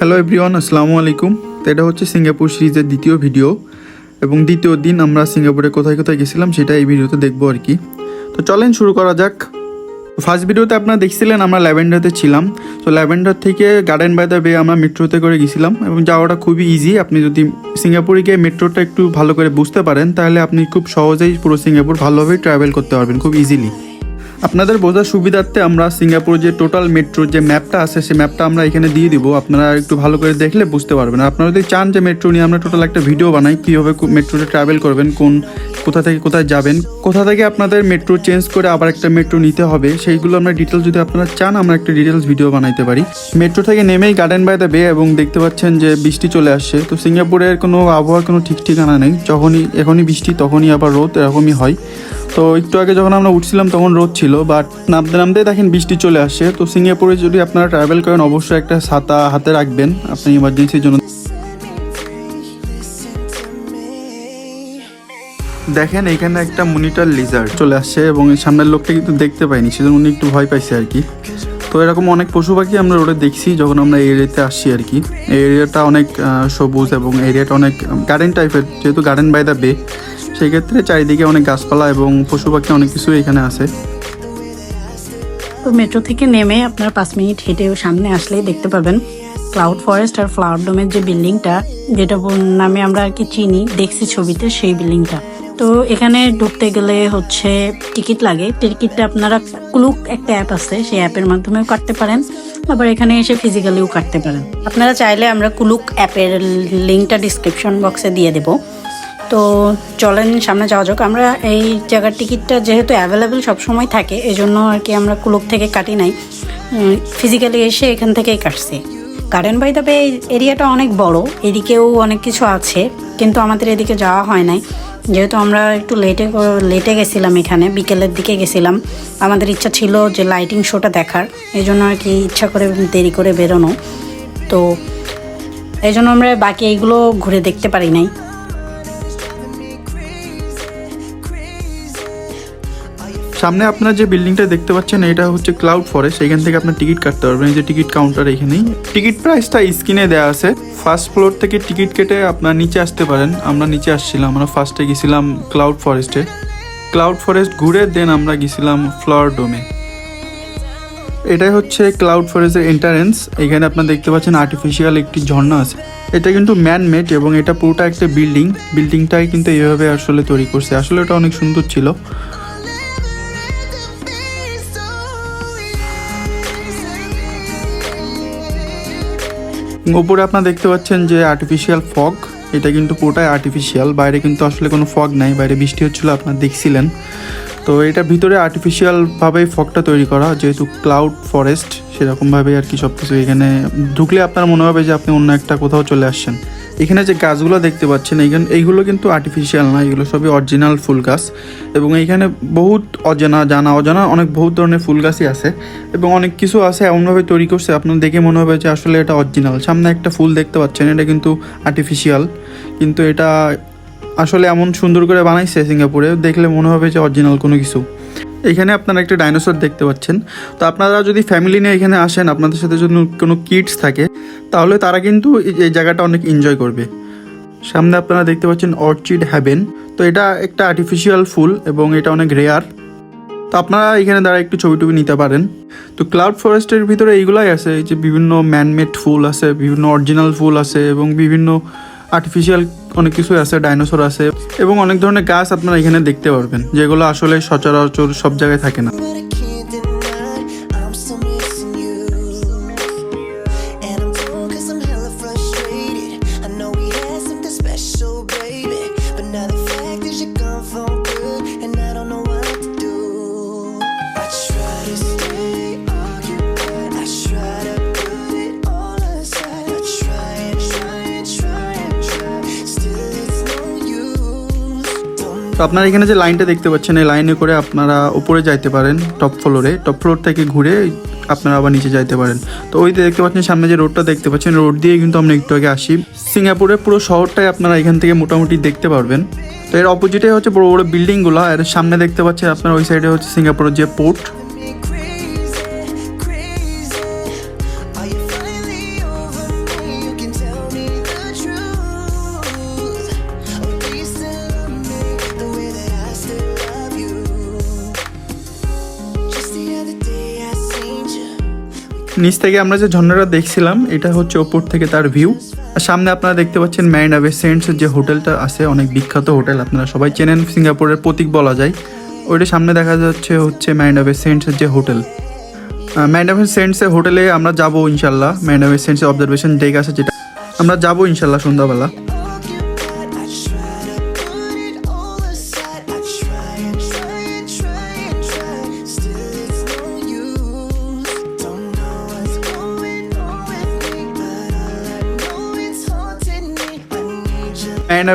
Hello everyone আসসালামু আলাইকুম। তো এটা হচ্ছে সিঙ্গাপুর সিরিজের দ্বিতীয় ভিডিও এবং দ্বিতীয় দিন আমরা সিঙ্গাপুরে কোথায় কোথায় গেছিলাম সেটা এই ভিডিওতে দেখব আর কি। তো চলেন শুরু করা যাক। ফার্স্ট ভিডিওতে আপনারা দেখছিলেন আমরা ল্যাভেন্ডারতে ছিলাম। তো ল্যাভেন্ডার থেকে গার্ডেন বাই দ্য বে আমরা মেট্রোতে করে গেছিলাম এবং যাওয়াটা খুবই ইজি আপনি যদি সিঙ্গাপুরে গিয়ে মেট্রোটা একটু ভালো করে বুঝতে পারেন, তাহলে আপনি খুব সহজেই পুরো সিঙ্গাপুর ভালোভাবেই ট্রাভেল করতে পারবেন, খুব ইজিলি আপনাদের বোঝার সুবিধার্থে আমরা সিঙ্গাপুর যে টোটাল মেট্রোর যে ম্যাপটা আছে সেই ম্যাপটা আমরা এখানে দিয়ে দিব। আপনারা একটু ভালো করে দেখলে বুঝতে পারবেন। আপনারা যদি চান যে মেট্রো নিয়ে আমরা টোটাল একটা ভিডিও বানাই, কীভাবে মেট্রোতে ট্রাভেল করবেন, কোন কোথা থেকে কোথায় যাবেন, কোথা থেকে আপনাদের মেট্রো চেঞ্জ করে আবার একটা মেট্রো নিতে হবে, সেইগুলো আমরা ডিটেলস যদি আপনারা চান, আমরা একটা ডিটেলস ভিডিও বানাইতে পারি। মেট্রো থেকে নেমেই গার্ডেন বাই দ্য বে এবং দেখতে পাচ্ছেন যে বৃষ্টি চলে আসছে। তো সিঙ্গাপুরের কোনো আবহাওয়ার কোনো ঠিক ঠিকানা নেই। যখনই, এখনই বৃষ্টি, তখনই আবার রোদ এরকমই হয়। তো একটু আগে যখন আমরা উঠছিলাম তখন রোদ ছিল বাট নামতে নামতে দেখেন বৃষ্টি চলে আসে তো সিঙ্গাপুরে যদি আপনারা ট্রাভেল করেন, অবশ্যই একটা ছাতা হাতে রাখবেন। আপনি ইমার্জেন্সির জন্য দেখেন এখানে একটা মনিটর লিজার্ড চলে আসছে এবং সামনের লোকটা কিন্তু দেখতে পাইনি, সেজন্য উনি একটু ভয় পাইছে আর কি। তো এরকম অনেক পশু পাখি আমরা রোডে দেখছি যখন আমরা এই এরিয়াতে আসছি আর কি। এই এরিয়াটা অনেক সবুজ এবং এরিয়াটা অনেক গার্ডেন টাইপের যেহেতু গার্ডেন বাই দ্য বে সেই ক্ষেত্রে চারিদিকে অনেক গাছপালা এবং পশু পাখি অনেক কিছু এখানে আছে। তো মেট্রো থেকে নেমে আপনার পাঁচ মিনিট হেঁটে সামনে আসলেই দেখতে পাবেন ক্লাউড ফরেস্ট আর ফ্লাওয়ার ডোমের যে বিল্ডিংটা, যেটা নামে আমরা আর কি চিনি, দেখছি ছবিতে সেই বিল্ডিংটা। তো এখানে ঢুকতে গেলে হচ্ছে টিকিট লাগে। টিকিটটা আপনারা ক্লুক একটা অ্যাপ আছে, সেই অ্যাপের মাধ্যমেও কাটতে পারেন। আবার এখানে এসে ফিজিক্যালিও কাটতে পারেন। আপনারা চাইলে আমরা কুলুক অ্যাপের লিঙ্কটা ডিসক্রিপশন বক্সে দিয়ে দেবো। তো চলেন সামনে যাওয়া যাক। আমরা এই জায়গার টিকিটটা যেহেতু অ্যাভেলেবেল সবসময় থাকে এই জন্য আর কি আমরা কুলুক থেকে কাটি নাই। ফিজিক্যালি এসে এখান থেকেই কাটছি। গার্ডেন বাই দ্য বে এরিয়াটা অনেক বড়, এদিকেও অনেক কিছু আছে, কিন্তু আমাদের এদিকে যাওয়া হয় নাই। যেহেতু আমরা একটু লেটে লেটে গেছিলাম এখানে, বিকেলের দিকে গেছিলাম। আমাদের ইচ্ছা ছিল যে লাইটিং শোটা দেখার এই জন্য আর কি ইচ্ছা করে দেরি করে বেরোনো। তো এই জন্য আমরা বাকি এইগুলো ঘুরে দেখতে পারি নাই। সামনে আপনারা যে বিল্ডিংটা দেখতে পাচ্ছেন, এটা হচ্ছে ক্লাউড ফরেস্ট এখান থেকে আপনার টিকিট কাটতে পারবেন। এই যে টিকিট কাউন্টার এখানেই। টিকিট প্রাইসটা স্ক্রিনে দেওয়া আছে। ফার্স্ট ফ্লোর থেকে টিকিট কেটে আপনার নিচে আসতে পারেন। আমরা নিচে আসছিলাম। আমরা ফার্স্টে গেছিলাম ক্লাউড ফরেস্টে ক্লাউড ফরেস্ট ঘুরে দেন আমরা গেছিলাম ফ্লাওয়ার ডোমে এটাই হচ্ছে ক্লাউড ফরেস্টের এন্টারেন্স এখানে আপনারা দেখতে পাচ্ছেন আর্টিফিশিয়াল একটি ঝর্ণা আছে। এটা কিন্তু ম্যান মেড এবং এটা পুরোটা একটা বিল্ডিং বিল্ডিংটাই কিন্তু এইভাবে আসলে তৈরি করছে। আসলে এটা অনেক সুন্দর ছিল। ওপরে আপনারা দেখতে পাচ্ছেন যে আর্টিফিশিয়াল ফগ এটা কিন্তু পুরোটাই আর্টিফিশিয়াল বাইরে কিন্তু আসলে কোনো ফগ নাই, বাইরে বৃষ্টি হচ্ছিল, আপনারা দেখছিলেন। তো এটা ভিতরে আর্টিফিশিয়ালভাবেই ফগটা তৈরি করা, যেহেতু ক্লাউড ফরেস্ট সেরকমভাবেই আর কি সব কিছু এখানে ঢুকলে আপনার মনে হবে যে আপনি অন্য একটা কোথাও চলে আসছেন। এখানে যে গাছগুলো দেখতে পাচ্ছেন, এইখানে, এইগুলো কিন্তু আর্টিফিশিয়াল না, এগুলো সবই অরিজিনাল ফুল গাছ। এবং এইখানে বহুত অজানা, জানা, অজানা অনেক বহুত ধরনের ফুল গাছই আছে। এবং অনেক কিছু আছে এমনভাবে তৈরি করছে, আপনার দেখে মনে হবে যে আসলে এটা অরিজিনাল সামনে একটা ফুল দেখতে পাচ্ছেন, এটা কিন্তু আর্টিফিশিয়াল কিন্তু এটা আসলে এমন সুন্দর করে বানাইছে সিঙ্গাপুরে, দেখলে মনে হবে যে অরিজিনাল কোনো কিছু। এখানে আপনারা একটা ডাইনোসর দেখতে পাচ্ছেন। তো আপনারা যদি ফ্যামিলি নিয়ে এখানে আসেন, আপনাদের সাথে যদি কোনো কিডস থাকে, তাহলে তারা কিন্তু এই- জায়গাটা অনেক এনজয় করবে। সামনে আপনারা দেখতে পাচ্ছেন অর্চিড হ্যাভেন। তো এটা একটা আর্টিফিশিয়াল ফুল এবং এটা অনেক রেয়ার তো আপনারা এখানে দ্বারা একটু ছবি টবি নিতে পারেন। তো ক্লাউড ফরেস্টের ভিতরে এইগুলাই আছে যে বিভিন্ন ম্যানমেড ফুল আছে, বিভিন্ন অরিজিনাল ফুল আছে এবং বিভিন্ন আর্টিফিশিয়াল অনেক কিছু আছে, ডাইনোসর আছে। এবং অনেক ধরনের গাছ আপনারা এখানে দেখতে পারবেন, যেগুলো আসলে সচরাচর সব জায়গায় থাকে না। তো আপনারা এখানে যে লাইনটা দেখতে পাচ্ছেন, এই লাইনে করে আপনারা উপরে যাইতে পারেন টপ ফ্লোরে টপ ফ্লোর থেকে ঘুরে আপনারা আবার নিচে যাইতে পারেন। তো ওই দেখতে পাচ্ছেন, সামনে যে রোডটা দেখতে পাচ্ছেন, রোড দিয়ে কিন্তু আমরা একটু আগে আসি। সিঙ্গাপুরের পুরো শহরটাই আপনারা এখান থেকে মোটামুটি দেখতে পারবেন। তো এর অপোজিটে হচ্ছে বড় বড় বিল্ডিংগুলো আর সামনে দেখতে পাচ্ছেন আপনার ওই সাইডে হচ্ছে সিঙ্গাপুরের যে পোর্ট নিচ থেকে আমরা যে ঝর্ণাটা দেখছিলাম, এটা হচ্ছে ওপর থেকে তার ভিউ আর সামনে আপনারা দেখতে পাচ্ছেন ম্যারিনা বে সেন্টস যে হোটেলটা আছে, অনেক বিখ্যাত হোটেল, আপনারা সবাই চেনেন, সিঙ্গাপুরের প্রতীক বলা যায়। ওইটা সামনে দেখা যাচ্ছে হচ্ছে ম্যারিনা বে সেন্টসের যে হোটেল। ম্যারিনা বে সেন্টসের হোটেলে আমরা যাব ইনশাল্লাহ। ম্যারিনা বে সেন্টসের অবজারভেশন ডেক আছে যেটা আমরা যাব ইনশাল্লাহ সন্ধ্যাবেলা।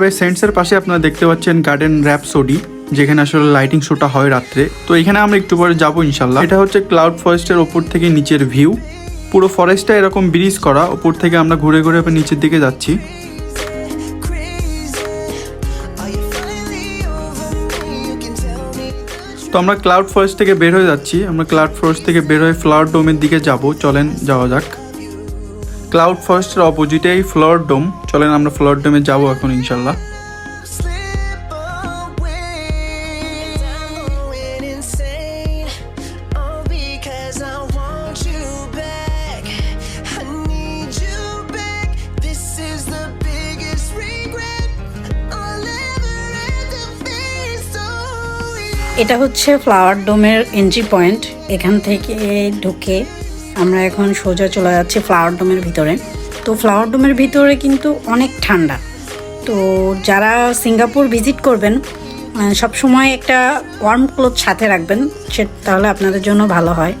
ম্যারিনাবে সেন্টসের পাশে আপনারা দেখতে পাচ্ছেন গার্ডেন র্যাপসোডি যেখানে আসলে লাইটিং শোটা হয় রাত্রে। তো এখানে আমরা একটু পরে যাব ইনশাল্লাহ এটা হচ্ছে ক্লাউড ফরেস্টের ওপর থেকে নিচের ভিউ পুরো ফরেস্টটা এরকম ব্রিজ করা, ওপর থেকে আমরা ঘুরে ঘুরে নিচের দিকে যাচ্ছি। তো আমরা ক্লাউড ফরেস্ট থেকে বের হয়ে যাচ্ছি। আমরা ক্লাউড ফরেস্ট থেকে বের হয়ে ফ্লাওয়ার ডোমের দিকে যাব। চলেন যাওয়া যাক। ক্লাউড ফরেস্টের অপোজিটে এই ফ্লোর ডোম চলেন আমরা ফ্লোর ডোমে যাব এখন ইনশাল্লাহ। এটা হচ্ছে ফ্লাওয়ার ডোমের এন্ট্রি পয়েন্ট এখান থেকে ঢুকে আমরা এখন সোজা চলে যাচ্ছি ফ্লাওয়ার ডোমের ভিতরে। তো ফ্লাওয়ার ডোমের ভিতরে কিন্তু অনেক ঠান্ডা। তো যারা সিঙ্গাপুর ভিজিট করবেন সবসময় একটা ওয়ার্ম ক্লোথ সাথে রাখবেন, সে তাহলে আপনাদের জন্য ভালো হয়।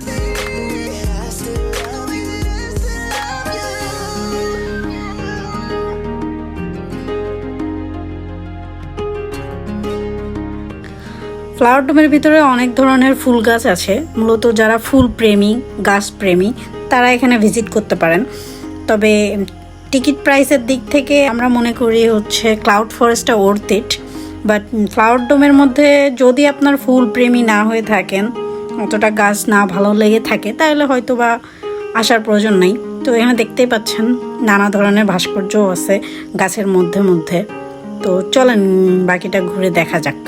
ফ্লাওয়ার ডোমের ভিতরে অনেক ধরনের ফুল গাছ আছে। মূলত যারা ফুল প্রেমী, গাছ প্রেমী, তারা এখানে ভিজিট করতে পারেন। তবে টিকিট প্রাইসের দিক থেকে আমরা মনে করি হচ্ছে ক্লাউড ফরেস্টটা ওর্থ ইট বাট ফ্লাওয়ার ডোমের মধ্যে যদি আপনার ফুল প্রেমী না হয়ে থাকেন, অতটা গাছ না ভালো লেগে থাকে, তাহলে হয়তো বা আসার প্রয়োজন নেই। তো এখানে দেখতেই পাচ্ছেন, নানা ধরনের ভাস্কর্যও আছে গাছের মধ্যে মধ্যে। তো চলেন, বাকিটা ঘুরে দেখা যাক।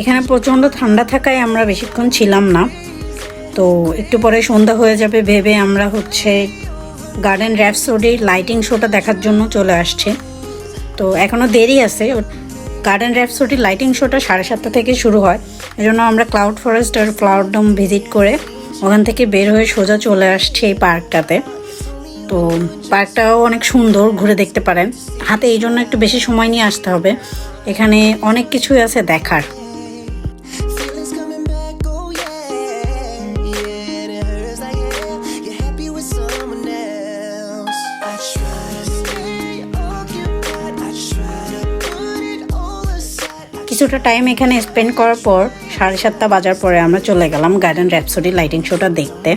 এখানে প্রচণ্ড ঠান্ডা থাকায় আমরা বেশিক্ষণ ছিলাম না। তো একটু পরে সন্ধ্যা হয়ে যাবে, ভেবে আমরা হচ্ছে গার্ডেন র্যাপসোডির লাইটিং শোটা দেখার জন্য চলে আসছে। তো এখনও দেরি আছে গার্ডেন র্যাপসোডির লাইটিং শোটা সাড়ে সাতটা থেকে শুরু হয়। এজন্য আমরা ক্লাউড ফরেস্ট আর ফ্লাওয়ার ডোম ভিজিট করে ওখান থেকে বের হয়ে সোজা চলে আসছে এই পার্কটাতে। তো পার্কটাও অনেক সুন্দর, ঘুরে দেখতে পারেন। হাতে এই জন্য একটু বেশি সময় নিয়ে আসতে হবে। এখানে অনেক কিছুই আছে দেখার। কিছুটা টাইম এখানে স্পেন্ড করার পর সাড়ে সাতটা বাজার পরে আমরা চলে গেলাম গার্ডেন র্যাপসোডি লাইটিং শোটা দেখতে।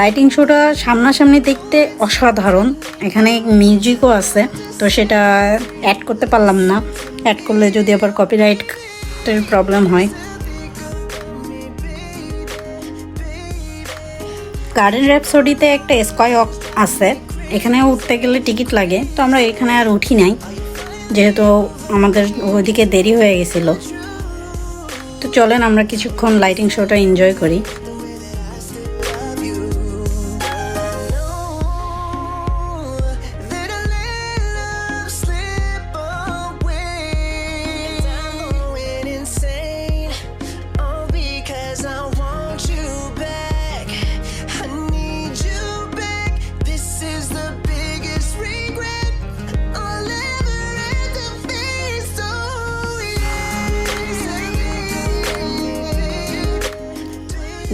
লাইটিং শোটা সামনাসামনি দেখতে অসাধারণ। এখানে মিউজিকও আছে, তো সেটা অ্যাড করতে পারলাম না। অ্যাড করলে যদি আবার কপিরাইটের প্রবলেম হয়। গার্ডেন র্যাপসোডিতে একটা স্কয় আছে। এখানে উঠতে গেলে টিকিট লাগে, তো আমরা এখানে আর উঠি নাই। যেহেতু আমাদের ওইদিকে দেরি হয়ে গেছিল। তো চলেন আমরা কিছুক্ষণ লাইটিং শোটা এনজয় করি।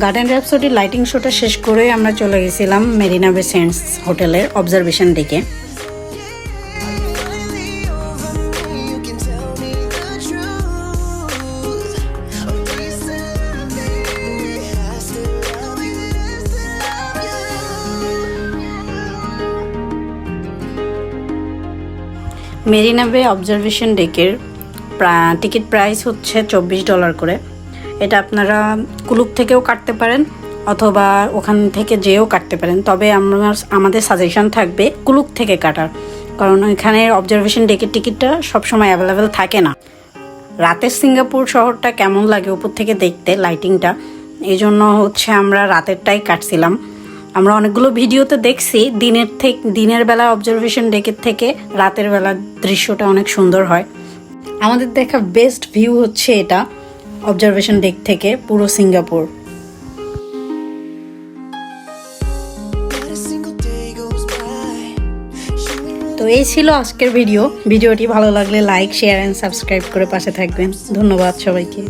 গার্ডেন র্যাপসোডির লাইটিং শোটা শেষ করে আমরা চলে গেছিলাম মেরিনা বে সেন্টস হোটেলের অবজারভেশন ডেকে. মেরিনা বে অবজারভেশন ডেকের টিকিট প্রাইস হচ্ছে চব্বিশ ডলার করে এটা আপনারা কুলুক থেকেও কাটতে পারেন অথবা ওখান থেকে যেও কাটতে পারেন। তবে আমরা, আমাদের সাজেশন থাকবে কুলুক থেকে কাটার। কারণ এখানে অবজারভেশন ডেকের টিকিটটা সবসময় অ্যাভেলেবেল থাকে না। রাতের সিঙ্গাপুর শহরটা কেমন লাগে উপর থেকে দেখতে লাইটিংটা এই জন্য হচ্ছে আমরা রাতেরটাই কাটছিলাম। আমরা অনেকগুলো ভিডিওতে দেখছি, দিনের থেকে, দিনের বেলা অবজারভেশন ডেকের থেকে রাতের বেলা দৃশ্যটা অনেক সুন্দর হয়। আমাদের দেখা বেস্ট ভিউ হচ্ছে এটা। অবজারভেশন ডেক থেকে পুরো সিঙ্গাপুর। তো এই ছিল আজকের ভিডিও। ভিডিওটি ভালো লাগলে লাইক শেয়ার অ্যান্ড সাবস্ক্রাইব করে পাশে থাকবেন। ধন্যবাদ সবাইকে।